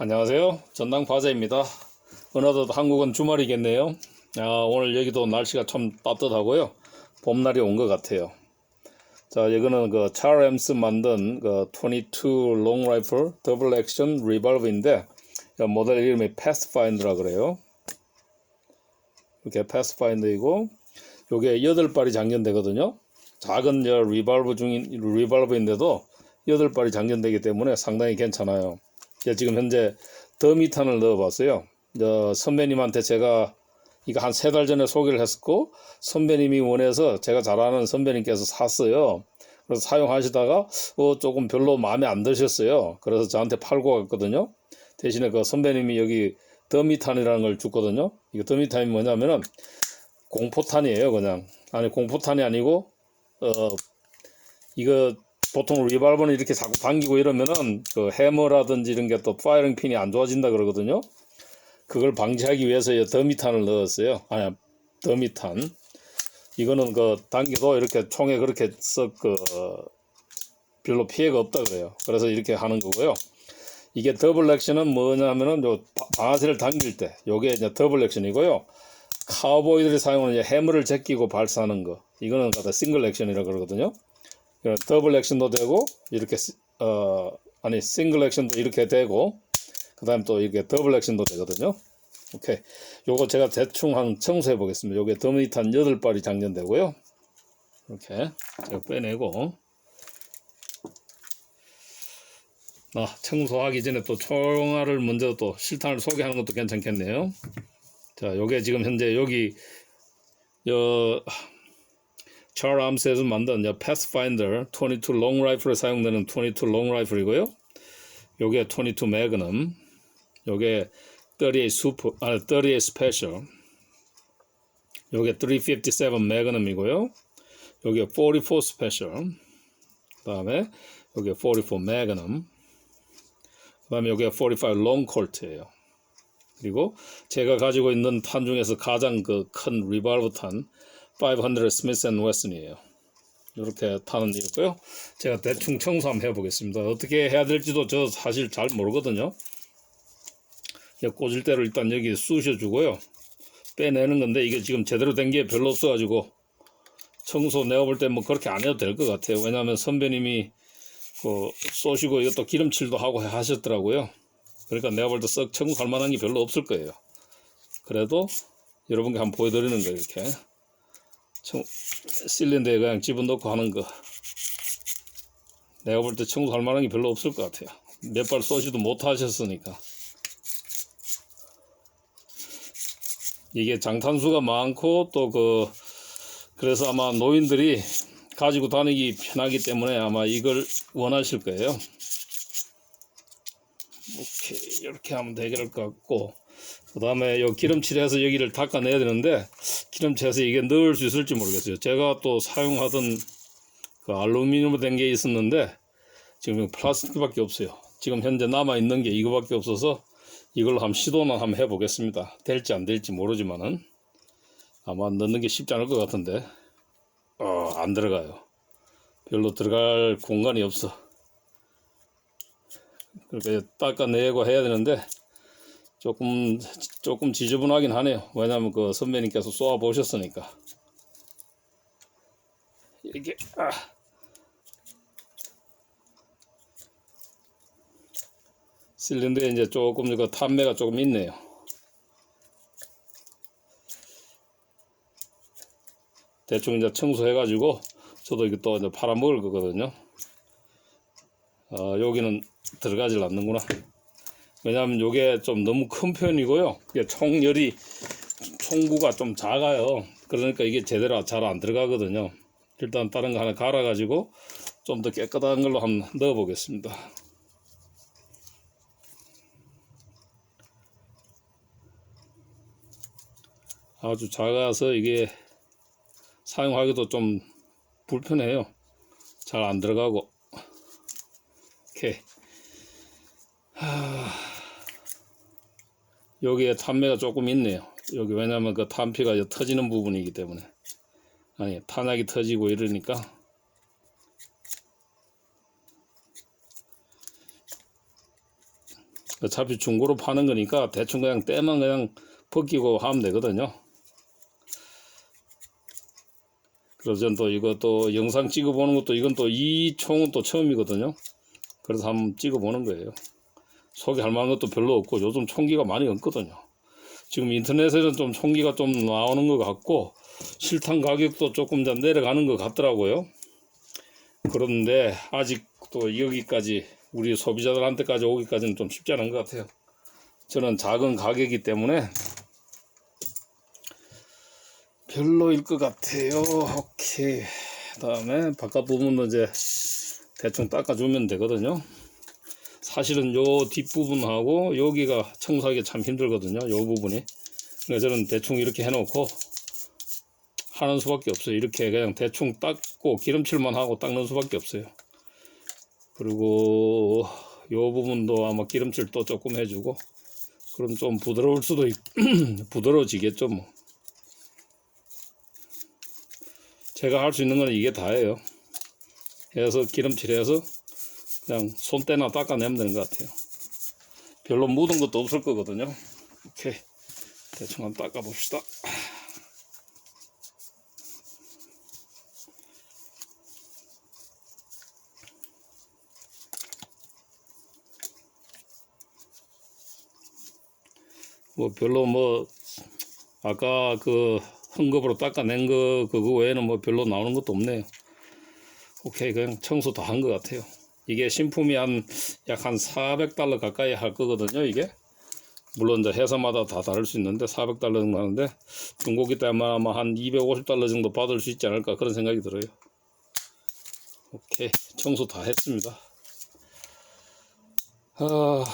안녕하세요. 전당 과자입니다. 어느덧 한국은 주말이겠네요. 아, 오늘 여기도 날씨가 참 따뜻하고요. 봄날이 온 것 같아요. 자, 이거는 그 차르엠스 만든 그 22 롱 라이플 더블 액션 리발브인데 이 모델 이름이 패스파인더라 그래요. 이렇게 패스파인더이고 요게 8발이 장전되거든요. 작은 저 리발브 중인 리발브인데도 8발이 장전되기 때문에 상당히 괜찮아요. 예, 지금 현재 더미탄을 넣어봤어요. 저 선배님한테 제가 이거 한 세 달 전에 소개를 했었고 선배님이 원해서 제가 잘 아는 선배님께서 샀어요. 그래서 사용하시다가 어, 조금 별로 마음에 안 드셨어요. 그래서 저한테 팔고 갔거든요. 대신에 그 선배님이 여기 더미탄이라는 걸 줬거든요. 이거 더미탄이 뭐냐면은 공포탄이에요, 그냥. 아니 공포탄이 아니고 어 이거 보통 리발버는 이렇게 자꾸 당기고 이러면은 그 해머라든지 이런 게 또 파이링 핀이 안 좋아진다 그러거든요. 그걸 방지하기 위해서 이 더미탄을 넣었어요. 아니 더미탄. 이거는 그 당겨도 이렇게 총에 그렇게 썩그 별로 피해가 없다 그래요. 그래서 이렇게 하는 거고요. 이게 더블 액션은 뭐냐면은 요 바- 방아쇠를 당길 때 요게 이제 더블 액션이고요. 카우보이들이 사용하는 이제 해머를 제끼고 발사하는 거. 이거는 갖다 싱글 액션이라 그러거든요. 그 더블 액션도 되고 이렇게 시- 어 아니 싱글 액션도 이렇게 되고 그 다음 또 이게 더블 액션도 되거든요. 오케이. 요거 제가 대충 한 청소해 보겠습니다. 요게 더미탄 8발이 장전되고요. 이렇게 제가 빼내고 아, 청소하기 전에 또 총알을 먼저 또 실탄을 소개하는 것도 괜찮겠네요. 자, 요게 지금 현재 여기 여 찰 암스에서 만든 이제 패스파인더 22 롱 라이플에 사용되는 22 롱 라이플이고요. 요게 22 매그넘, 요게 38 슈퍼, 아, 38 스페셜, 요게 357 매그넘이고요. 요게 44 스페셜, 그 다음에 요게 44 매그넘, 그 다음에 요게 45 롱 콜트예요. 그리고 제가 가지고 있는 탄 중에서 가장 그 큰 리발브 탄 500 스미스 앤 웨슨이에요. 이렇게 타는 이고요. 제가 대충 청소 한번 해보겠습니다. 어떻게 해야 될지도 저 사실 잘 모르거든요. 꽂을 때를 일단 여기 쑤셔주고요. 빼내는 건데 이게 지금 제대로 된 게 별로 없어가지고 청소 내가 볼 때 뭐 그렇게 안 해도 될 것 같아요. 왜냐하면 선배님이 그 쏘시고 이것도 기름칠도 하고 하셨더라고요. 그러니까 내가 볼 때 썩 청소할 만한 게 별로 없을 거예요. 그래도 여러분께 한번 보여드리는 거예요. 이렇게 청, 실린더에 그냥 집어넣고 하는 거. 내가 볼 때 청소할 만한 게 별로 없을 것 같아요. 몇 발 쏘지도 못 하셨으니까. 이게 장탄수가 많고 또 그 그래서 아마 노인들이 가지고 다니기 편하기 때문에 아마 이걸 원하실 거예요. 오케이 이렇게 하면 되될 것 같고 그 다음에 요 기름칠해서 여기를 닦아내야 되는데 기름칠해서 이게 넣을 수 있을지 모르겠어요. 제가 또 사용하던 그 알루미늄으로 된게 있었는데 지금 플라스틱밖에 없어요. 지금 현재 남아 있는 게 이거밖에 없어서 이걸로 한번 시도는 한번 해보겠습니다. 될지 안 될지 모르지만은 아마 넣는 게 쉽지 않을 것 같은데 어, 안 들어가요. 별로 들어갈 공간이 없어. 그러니까 닦아내고 해야 되는데 조금 조금 지저분하긴 하네요. 왜냐하면 그 선배님께서 쏘아 보셨으니까 이게 아. 실린더에 이제 조금 그 탄매가 조금 있네요. 대충 이제 청소해가지고 저도 이게 또 이제 팔아먹을 거거든요. 어, 여기는 들어가질 않는구나. 왜냐하면 이게 좀 너무 큰 편이고요. 총열이 총구가 좀 작아요. 그러니까 이게 제대로 잘 안 들어가거든요. 일단 다른 거 하나 갈아가지고 좀 더 깨끗한 걸로 한번 넣어 보겠습니다. 아주 작아서 이게 사용하기도 좀 불편해요. 잘 안 들어가고. 오케이. 여기에 탄매가 조금 있네요. 여기 왜냐면 그 탄피가 터지는 부분이기 때문에 아니 탄약이 터지고 이러니까 어차피 중고로 파는 거니까 대충 그냥 때만 그냥 벗기고 하면 되거든요. 그래서 전또또 영상 찍어보는 것도 이건 또 이 총은 또 처음이거든요. 그래서 한번 찍어보는 거예요. 소개할 만한 것도 별로 없고 요즘 총기가 많이 없거든요. 지금 인터넷에는 좀 총기가 좀 나오는 것 같고 실탄 가격도 조금 더 내려가는 것 같더라고요. 그런데 아직 또 여기까지 우리 소비자들한테까지 오기까지는 좀 쉽지 않은 것 같아요. 저는 작은 가격이기 때문에 별로일 것 같아요. 오케이. 그 다음에 바깥 부분도 이제 대충 닦아주면 되거든요. 사실은 요 뒷부분하고 여기가 청소하기 참 힘들거든요. 요 부분이. 그래서 저는 대충 이렇게 해놓고 하는 수밖에 없어요. 이렇게 그냥 대충 닦고 기름칠만 하고 닦는 수밖에 없어요. 그리고 요 부분도 아마 기름칠 또 조금 해주고 그럼 좀 부드러울 수도 있, 부드러워지겠죠 뭐. 제가 할 수 있는 건 이게 다예요. 해서 기름칠해서 그냥 손때나 닦아내면 되는 것 같아요. 별로 묻은 것도 없을 거거든요. 오케이. 대충 한번 닦아봅시다. 뭐 별로 뭐 아까 그 헝겊으로 닦아낸 거 그거 외에는 뭐 별로 나오는 것도 없네요. 오케이 그냥 청소 다 한 것 같아요. 이게 신품이 한 약 한 400달러 가까이 할 거거든요. 이게 물론 이제 회사마다 다 다를 수 있는데 400달러 정도 하는데 중고기 때문에 아마 한 250달러 정도 받을 수 있지 않을까 그런 생각이 들어요. 오케이 청소 다 했습니다. 아...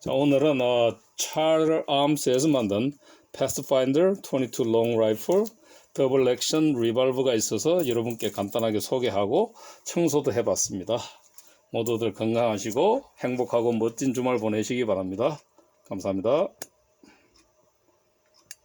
자, 오늘은 어, 차르 암스에서 만든 패스파인더 22 롱 라이플 더블 액션 리발브가 있어서 여러분께 간단하게 소개하고 청소도 해봤습니다. 모두들 건강하시고 행복하고 멋진 주말 보내시기 바랍니다. 감사합니다.